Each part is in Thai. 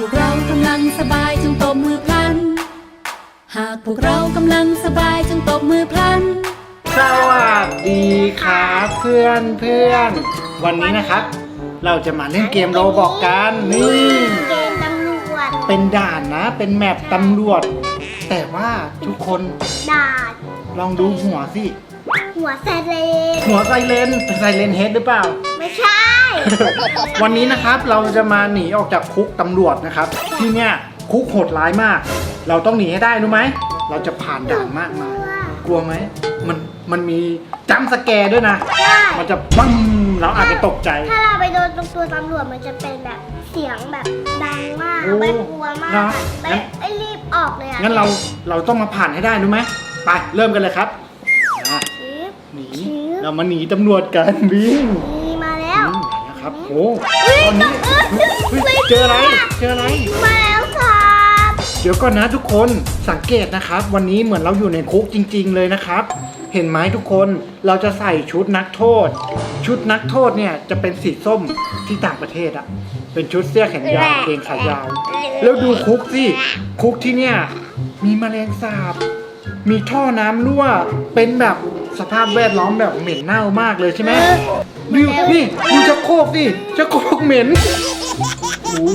พวกเรากำลังสบายจงตบมือพลัน หากพวกเรากำลังสบายจงตบมือพลัน สวัสดีครับเพื่อนเพื่อนวันนี้นะครับ เราจะมาเล่นเกมโรบอกกันนี่เกมตำรวจเป็นด่านนะเป็นแมปตำรวจ แต่ว่าทุกคนด่านลองดูหัวสิ หัวไซเรนหัวไซเลนเป็นไซเลนเฮดหรือเปล่า ไม่ใช่ วันนี้นะครับเราจะมาหนีออกจากคุกตำรวจนะครับ ที่เนี่ยคุกโหดร้ายมาก เราต้องหนีให้ได้รู้ไหม เราจะผ่านด่านมากมายกลัวไหมมันมันมีจัมป์สแกร์ด้วยนะ ใช่มันจะปังเราอาจจะตกใจ ถ้าเราไปโดนตรงตัวตำรวจมันจะเป็นแบบเสียงแบบดังมากโอ้ไม่กลัวมากเหรอไม่งั้นไอ้รีบออกเลยอะงั้นเราเราต้องมาผ่านให้ได้รู้ไหมไปเริ่มกันเลยครับอะชิปหนีชิปเรามาหนีตำรวจกันบิงนี่ ครับโอ้ตอนนี้เฮ้ยเจออะไรเจออะไร มาแล้วครับเดี๋ยวก่อนนะทุกคนสังเกตนะครับ วันนี้เหมือนเราอยู่ในคุกจริง ๆ เลยนะครับ เห็นไหมทุกคนเราจะใส่ชุดนักโทษ ชุดนักโทษเนี่ยจะเป็นสีส้มที่ต่างประเทศอะเป็นชุดเสื้อแขนยาวเกงขายาว แล้วดูคุกสิคุกที่เนี่ยมีแมลงสาบ มีท่อน้ำรั่วเป็นแบบสภาพแวดล้อมแบบเหม็นเน่ามากเลยใช่ไหม ดูนี่ดูจะโครกสิจะโครกเหม็นโอ้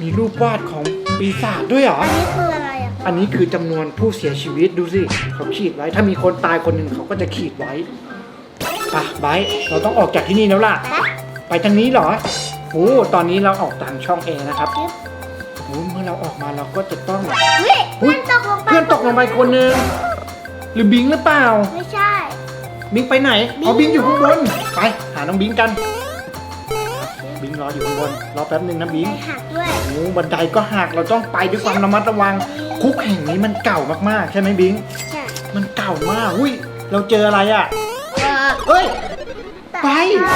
มีรูปวาดของปีศาจด้วยเหรอ อันนี้คืออะไรอะ อันนี้คือจำนวนผู้เสียชีวิตดูสิเขาขีดไว้ ถ้ามีคนตายคนหนึ่งเขาก็จะขีดไว้ไปะไบร์ทเราต้องออกจากที่นี่แล้วล่ะ ไปทางนี้เหรอโอ้ตอนนี้เราออกทางช่องเอนะครับชิปโอ้เมื่อเราออกมาเราก็จะต้องเฮ้ยอุ๊เพื่ยอนตกลงไปเพื่อนตกลงไปคนหนึ่งหรือบิงหรือเปล่า ไม่ใช่ บิงไปไหนเอาบิงอยู่ข้างบน ไป หาน้องบิงกัน บิงรออยู่ข้างบน รอแป๊บหนึ่งนะบิงไปหักด้วยโอ้บันไดก็หัก เราต้องไปด้วยความระมัดระวัง คุกแห่งนี้มันเก่ามากๆ ใช่ไหมบิง ใช่ มันเก่ามาก อุ้ย เราเจออะไรอะเฮ้ยไปไป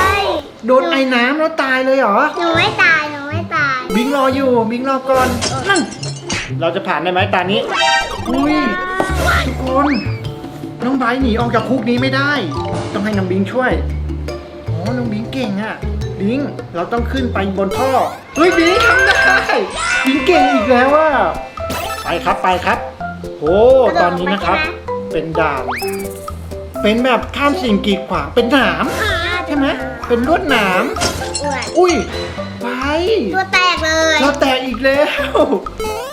โดนไอ้น้ำแล้วตายเลยเหรอ หนูไม่ตาย หนูไม่ตาย บิงรออยู่ บิงรอก่อนนั่นเราจะผ่านได้ไหมตานี้ อุ้ยทุกคน น้องไบร์ทหนีออกจากคุกนี้ไม่ได้ ต้องให้น้องบิงช่วย อ๋อ น้องบิงเก่งอะบิง เราต้องขึ้นไปบนท่อ เฮ้ยบิงทำได้ บิงเก่งอีกแล้วอะไปครับไปครับ โอ้ตอนนี้นะครับ เป็นด่าน เป็นแบบข้ามสิ่งกีดขวาง เป็นหนามใช่ไหมเป็นลวดหนามอ้วนอุ้ยไปตัวแตกเลยเราแตกอีกแล้ว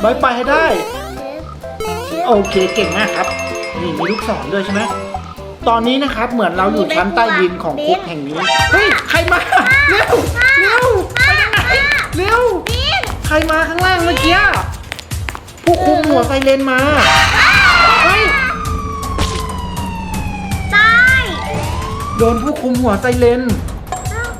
ไปไปให้ได้ โอเคเก่งมากครับ นี่มีลูกศรด้วยใช่ไหมตอนนี้นะครับเหมือนเราอยู่ชั้นใต้ดินของคุกแห่งนี้ เฮ้ยใครมาเร็วเร็วไปทางไหนเร็วใครมาข้างล่างเมื่อกี้ผู้คุมหัวไซเรนมาเฮ้ยตายโดนผู้คุมหัวไซเรน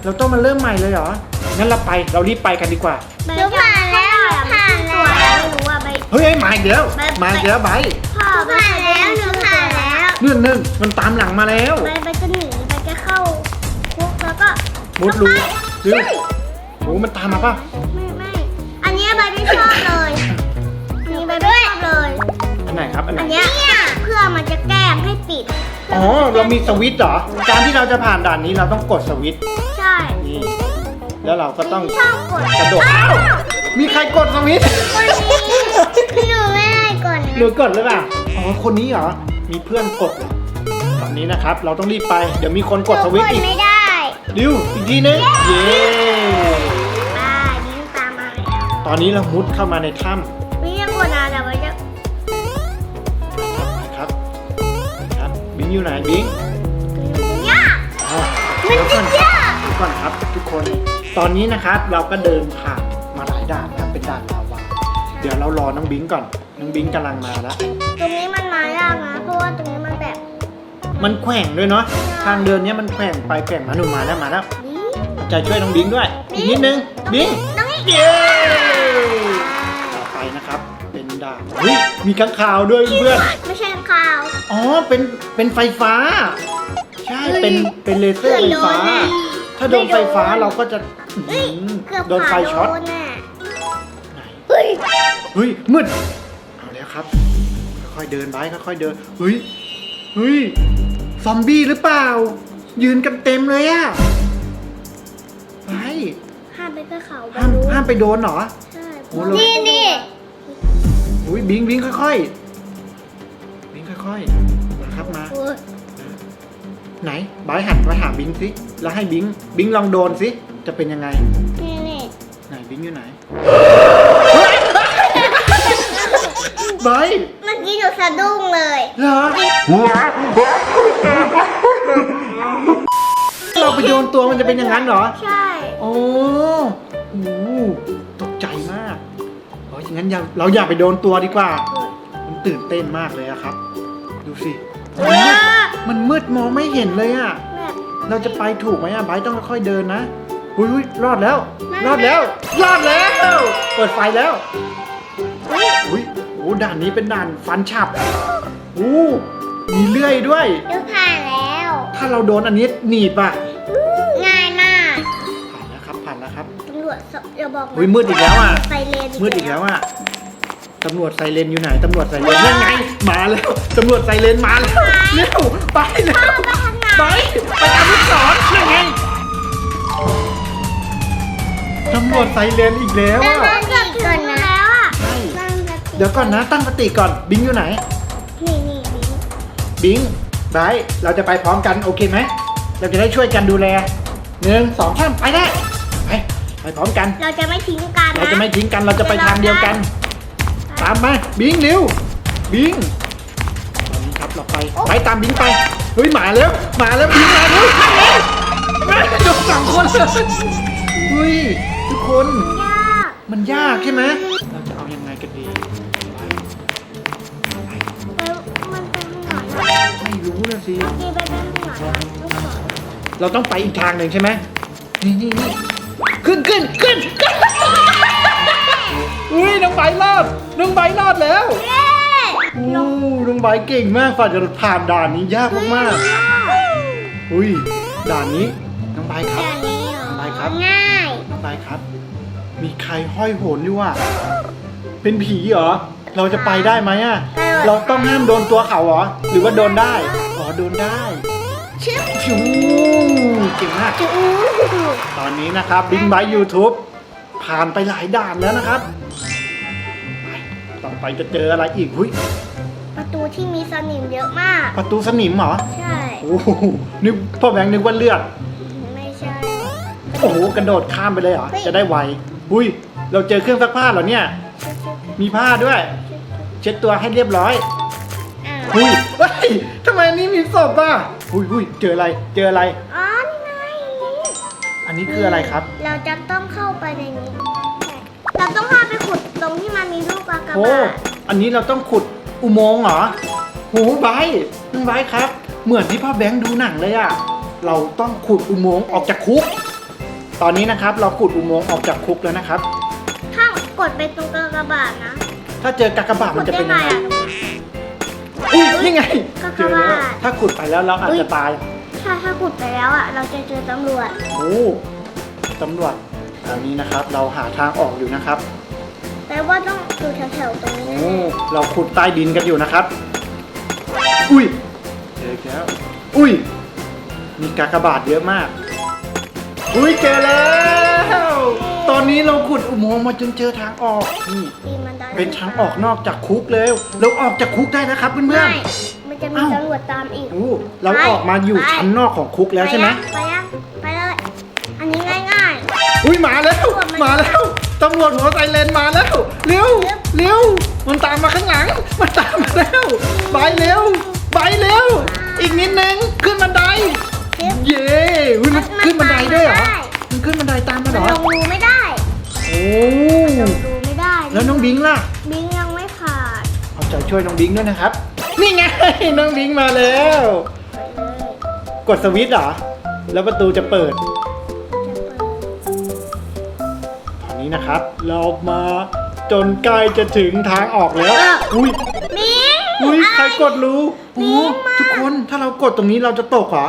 เราต้องมาเริ่มใหม่เลยเหรองั้นเราไปเรารีบไปกันดีกว่าหนูผ่านแล้วผ่านแล้วหนูว่าไปเฮ้ยมาอีกแล้วมาอีกแล้วไบร์ทพ่อผ่านแล้วหนู ผ่านแล้วเนื่อนเนื่อนมันตามหลังมาแล้ว ไปไปจะหนีไปจะเข้าคุกแล้วก็มุดรูไปเร็วใช่โอ้มันตามมาป่ะ ไม่ไม่อันเนี้ยใบไม่ชอบเลย อันนี้ใบไม่ชอบเลย อันไหนครับ อันไหน อันเนี้ยเพื่อมันจะแกล้งให้ปิด อ๋อ เรามีสวิตช์เหรอ การที่เราจะผ่านด่านนี้เราต้องกดสวิตช์ ใช่ นี่ แล้วเราก็ต้องชอบกดกระโดดอ้าวมีใครกดสวิตช์คนนี้หนูไม่ได้ก่อนหรือกดหรือเปล่า อ๋อ คนนี้เหรอ มีเพื่อนกดเหรอตอนนี้นะครับ เราต้องรีบไป เดี๋ยวมีคนกดสวิตช์อีกไม่ได้ดิวอีกทีนึงเย้อ่าดิ้งตามมาแล้วตอนนี้เรามุดเข้ามาในถ้ไม่ได้กดนะแต่ว่าจะำครับครับบิงอยู่ไหนบิงยากอ๋อมันเดี๋ยวก่อนจะยากเดี๋ยวก่อนครับทุกคน ตอนนี้นะครับเราก็เดินผ่านมาหลายด่านนะครับเป็นด่านลาวาเดี๋ยวเรารอน้องบิงก่อน น้องบิงกำลังมาแล้ว ตรงนี้มันมายากนะ มันแขว่งด้วยเนาะทางเดินเนี้ยมันแขว่งไปแขว่งมาหนูมาแล้วมาแล้วนี้เอาใจช่วยน้องบิงด้วย อีกนิดนึงบิงตรงนี้เย้ต่อไปนะครับ เป็นด่านเฮ้ยมีข้างคาวด้วยเพื่อนไม่ใช่ข่าว อ๋อเป็นเป็นไฟฟ้า ใช่เป็นเป็นเลเซอร์ไฟฟ้า ถ้าโดนไฟฟ้าเราก็จะอื้อเฮ้ยหือเกือบโดนไฟช็อตโดนน่ะไหนเฮ้ยเฮ้ยมืดเอาแล้วครับค่อยๆเดินไปค่อยๆเดินเฮ้ย เฮ้ย ซอมบี้หรือเปล่า ยืนกันเต็มเลยอะไปห้ามไปกับเขาห้ามห้ามไปโดนเหรอ ใช่โอ้เรานี่นี่อุ้ยบิงบิงค่อยๆบิงค่อยๆมาครับมา โอ้ยไหนบายหันมาหาบิงสิแล้วให้บิงบิงลองโดนสิจะเป็นยังไง นี่นี่ไหนบิงอยู่ไหนบายเมื่อ กี้หนูสะดุ้งเลย เหรอเราไปโยนตัวมันจะเป็นอย่างนั้นเหรอ ใช่ โอ้โหตกใจมากเพราะฉะนั้นอย่าเราอย่าไปโดนตัวดีกว่า มันตื่นเต้นมากเลยอะครับ ดูสิเอมันมืดอมันมืดมองไม่เห็นเลยอะแบบเราจะไปถูกไหมอะไบร์ทต้องค่อยๆเดินนะอุ้ยอุ้ยรอดแล้วไม่รอดแล้ว รอดแล้ว เปิดไฟแล้วอุ๊ย อุ้ยโอ้ด่านนี้เป็นด่านฟันฉับอู้มีเลื่อยด้วยเดี๋ยวผ่านแล้ว ถ้าเราโดนอันนี้หนีบอะง่ายมากผ่านแล้วครับผ่านแล้วครับตำรวจสอย่าบอกนะอุ้ยมืดอีกแล้วอะไฟเลนมืดอีกแล้วอะตำรวจไซเรนอยู่ไหนตำรวจไซเรนยังไงมาแล้วตำรวจไซเรนมาแล้วเร็วไปเร็วไปทางไหนไปไปตามลูกศรยังไงตำรวจไซเรนอีกแล้วตั้งอะสติก่อนนะ ดี๋ยวก่อนนะตั้งสติก่อนบิงอยู่ไหน นี่นี่นี่บิงไบรท์เราจะไปพร้อมกันโอเคไหม เราจะได้ช่วยกันดูแลหนึ่งสองสามไปได้ไปไปพร้อมกัน เราจะไม่ทิ้งกันนะเราจะไม่ทิ้งกันเราจะไปทางเดียวกัน ตามมาบิงเร็วบิงตอนนี้ครับเราไปไปตามบิงไปเฮ้ยหมาแล้วหมาแล้วบิงมาเร็วแม่โดนสองคนเลยเฮ้ยทุกคน ยากมันยากใช่ไหม รู้นะสิ เมื่อกี้ไปเป็นหนอนอะลูกศรเราต้องไปอีกทางหนึ่งใช่ไหมนี่นี่นี่ขึ้นขึ้นขึ้นขึ้นอุ้ยน้องใบรอดน้องใบรอดแล้วเย้โอ้น้องใบเก่งมากฝ่าจะผ่านด่านนี้ยากมากๆอุ้ยด่านนี้น้องใบครับ แบบนี้เหรอไปครับ ง่ายน้องใบครับ มีใครห้อยโหนอยู่อะเป็นผีเหรอ เราจะไปได้ไหมอะ เราต้องห้ามโดนตัวเขาเหรอ หรือว่าโดนได้ อ๋อ โดนได้ชึบชูเก่งมาก จูตอนนี้นะครับบิ๊กไบ e ยูทูบผ่านไปหลายด่านแล้วนะครับไปต่อไปจะเจออะไรอีกหุ้ยประตูที่มีสนิมเยอะมาก ประตูสนิมเหรอ ใช่ โอ้โหนึกพ่อแบงค์นึกว่าเลือด ไม่ใช่ โอ้โหกระโดดข้ามไปเลยเหรอเฮ้ยจะได้ไวอุ้ย เราเจอเครื่องซักผ้าเหรอเนี่ยชึบชึบ มีผ้าด้วยชึบเช็ดตัวให้เรียบร้อยอ้าวหุ้ยเฮ้ยทำไมอันนี้มีศพอะหุ้ยหุ้ยเจออะไร เจออะไร อ๋อนี่ไงอันนี้คืออะไรครับ เราจะต้องเข้าไปในนี้ เราต้องพาไปขุดตรงที่มันมีลูกกากบาโอ้ทอันนี้เราต้องขุดอุโมงค์เหรอโหไบร์ทน้องไบร์ทครับ เหมือนที่พ่อแบงค์ดูหนังเลยอะเราต้องขุดอุโมงค์ออกจากคุก ตอนนี้นะครับเราขุดอุโมงค์ออกจากคุกแล้วนะครับถ้าก ดไปตรงกากบาทนะถ้าเจอกากบาทมันจะเป็นยังไงอะอุ้ยนี่ไงกากบาทเจอแล้วถ้าขุดไปแล้วเราอาจจะตายถ้าถ้ากดไปแล้วอะ เราจะเจอตำรวจ โอ้ตำรวจตอนนี้นะครับ เราหาทางออกอยู่นะครับแต่ว่าต้องอยู่แถวๆตรงนี้โอ้ เราขุดใต้ดินกันอยู่นะครับ อุ้ยเจออีกแล้ว อุ้ย มีกากบาทเยอะมาก อุ้ยเจอแล้วต อนนี้เราขุดอุโมงค์มาจนเจอทางออกนี่ปีนบันไดเป็นทางออกนอกจากคุกเลยเราออกจากคุกได้นะครับเพื่ไม่อนมันจะมีเอ้าตำรวจตามอีกๆโอ้เราไปออกมาอยู่ไปชั้นนอกของคุกแล้วใช่ไหมไปยังไปเลย อันนี้ง่าย อุ้ยมาแล้วตำรวจมันมาแล้วตำรวจหัวไซเรนมาแล้วเร็วเร็วมันตามมาข้างหลัง มันตามมาแล้วไปเร็วไปเร็วอีกนิดนึงขึ้นบันไดๆชึบเย้อุ้ยมันมันขึ้นบันไดด้วยเหรอได้มันขึ้นบันไดตามมามันเหรอลงรูไม่ได้ โอ้ลงรูไม่ได้แล้วน้องบิงล่ะ บิงยังไม่ผ่านเอาใจช่วยน้องบิงด้วยนะครับ นี่ไง น้องบิงมาแล้วไปเลยกดสวิตช์เหรอ แล้วประตูจะเปิดจะเปิดตอนนี้นะครับ เรามาจนใกล้จะถึงทางออกแล้ว อุ้ยบิงอุ้ยใครกดรู้บิโอ้งมาทุกคนถ้าเรากดตรงนี้เราจะตกเหรอ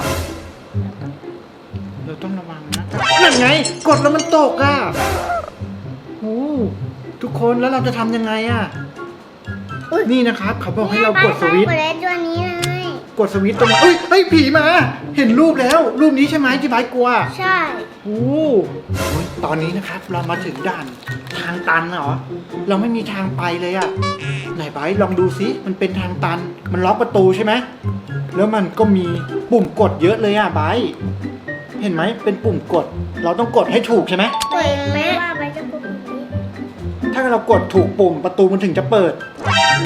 เราต้องระวังนะนั่นไง กดแล้วมันตกอะโอ้ ทุกคนแล้วเราจะทำยังไงอะนี่นะครับเขาบอกให้เรากดสวิตช์ กดเล่นตัวนี้เลยกดสวิตช์ตรงเอ้ยเฮ้ยผีมา เห็นรูปแล้ว รูปนี้ใช่ไหมที่ไบร์ทกลัว ใช่โอ้โหตอนนี้นะครับเรามาถึงด่านทางตันเหรอ เราไม่มีทางไปเลยอะไหนไบร์ทลองดูสิมันเป็นทางตัน มันล็อกประตูใช่ไหม แล้วมันก็มีปุ่มกดเยอะเลยอะไบร์ทเห็นไหมเป็นปุ่มกด เราต้องกดให้ถูกใช่ไหมเปิดไหมว่าใบจะกดปุ่มนี้ ถ้าเรากดถูกปุ่มประตูมันถึงจะเปิด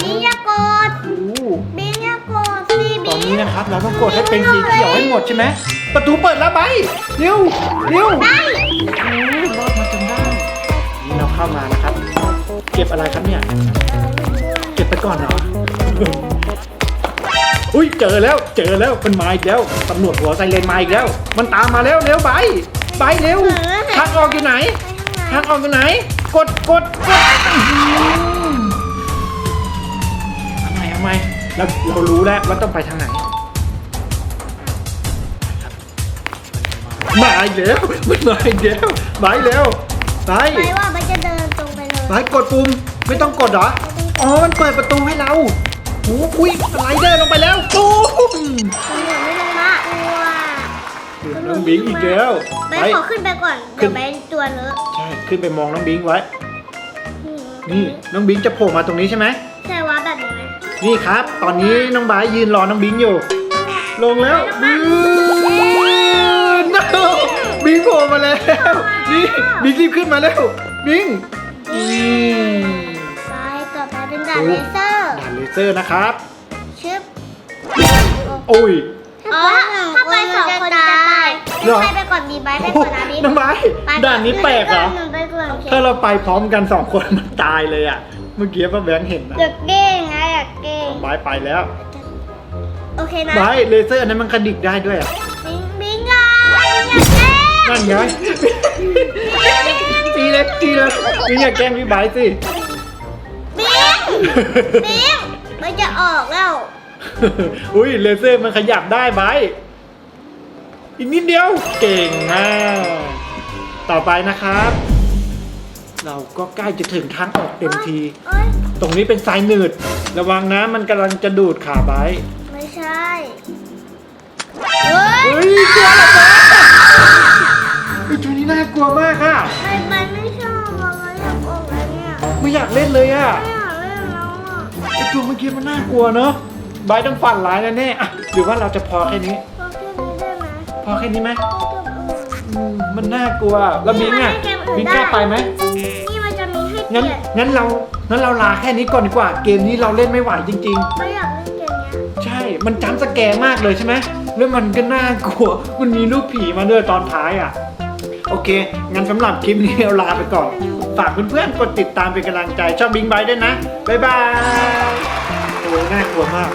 บิงอย่ากดโอ้บิงอย่ากดสิตบิอนงนี้นะครับ เราต้องกดให้เป็นสีเขียวให้หมดใช่ไหมประตูเปิดแล้วไบร์ทเร็วเร็วได้โอ้รอดมาจนได้นี่เราเข้ามานะครับ เก็บอะไรครับเนี่ย เก็บไปก่อนเหรอ อุ้ยเจอแล้วเจอแล้วมันมาอีกแล้วตำรวจหัวไซเรนมาอีกแล้ว มันตามมาแล้วเร็วไปไปเร็วทางออกอยู่ไหน ทางออกอยู่ไหน กดกดกดอื้อหือทำไมทำไมเราเรารู้แล้วว่าต้องไปทางไหนมาอีกแล้วมันมาอีกแล้วมาอีกแล้วไปไปว่าใบจะเดินตรงไปเลยไปกดปุ่มไม่ต้องกดเหรออ๋อมันเปิดประตูให้เราโอ้อุ้ยสไลเดอร์ลงไปแล้วตูมตำรวจไม่ลงมากลัว น้องบิงอีกแล้วใบไปขอขึ้นไปก่อนขึ้เดี๋ยวนใบตัวเลอะใช่ ขึ้นไปมองน้องบิงไว้ นี่น้องบิงจะโผล่มาตรงนี้ใช่ไหม ใช่ว่าแบบนี้ไหมนี่ครับ ตอนนี้น้องบายยืนรอน้องบิงอยู่ ลงแล้วบิงบิงโผล่มาแล้ว นี่บิงรีบขึ้นมาแล้วบิงนี่ไปต่อไปเป็นด่านเลเซอร์ด่านเลเซอร์นะครับ ชึบโอ้ย อ๋อถ้าไปสองคนจะตายเหรอใครไปก่อนดีใบไปโอ้ก่อนนะบิ๊กน้องบายด่านนี้แปลกเหรอ หนูไปก่อนโอเคถ้าเราไปพร้อมกันสองคนมันตายเลยอะ เมื่อกี้ป้าแบงค์เห็นนะอยากเก้งนะอยากเก้งบายไปแล้วโอเคนะบายเลเซอร์อันนั้นมันกระดิกได้ด้วยอะบิงบิงอะบิงอยากเก้งนั่นไงตีเล็กตีเลยนี่อย่าแกล้งพี่บายสิบิงบิงมันจะออกแล้ว อุ้ยเลเซอร์มันขยับได้บายอีกนิดเดียวเก่งมาก ต่อไปนะครับ เราก็ใกล้จะถึงทางออกเต็มที เอ้ยตรงนี้เป็นทรายหนืด ระวังนะมันกำลังจะดูดขาบายไม่ใช่เฮ้ยเฮ้ยกลัวเหรอจ๊ะไอ้ตัวนี้น่ากลัวมากค่ะใบใบไม่ชอบอะมันอยากออกแล้วเนี่ยไม่อยากเล่นเลยอะไม่อยากเล่นแล้วอะไอ้ตัวเมื่อกี้มันน่ากลัวเนอะ บายต้องฝันร้ายแน่ๆอะหรือว่าเราจะพอแค่นี้ พอแค่นี้ได้ไหมพอแค่นี้ไหมพอแค่นี้อืมมันน่ากลัวแล้วบิงอะนี่มันให้เกมอื่นบิงได้กล้าไปไหมนี่มันจะมีให้เปงั้นลี่ยนงั้นเรางั้นเราลาแค่นี้ก่อนดีกว่าเกมนี้เราเล่นไม่ไหวจริงไม่อยากเล่นเกมเนี้ยๆใช่ มันจำสแกร์มากเลยใช่ไหม แล้วมันก็น่ากลัว มันมีรูปผีมาด้วยตอนท้ายอะ โอเค งั้นสำหรับคลิปนี้เราลาไปก่อน ฝากเพื่อนๆ กดติดตามเป็นกำลังใจ ชอบบิงไบด้วยนะ บ๊ายบาย โอ้ยน่ากลัวมาก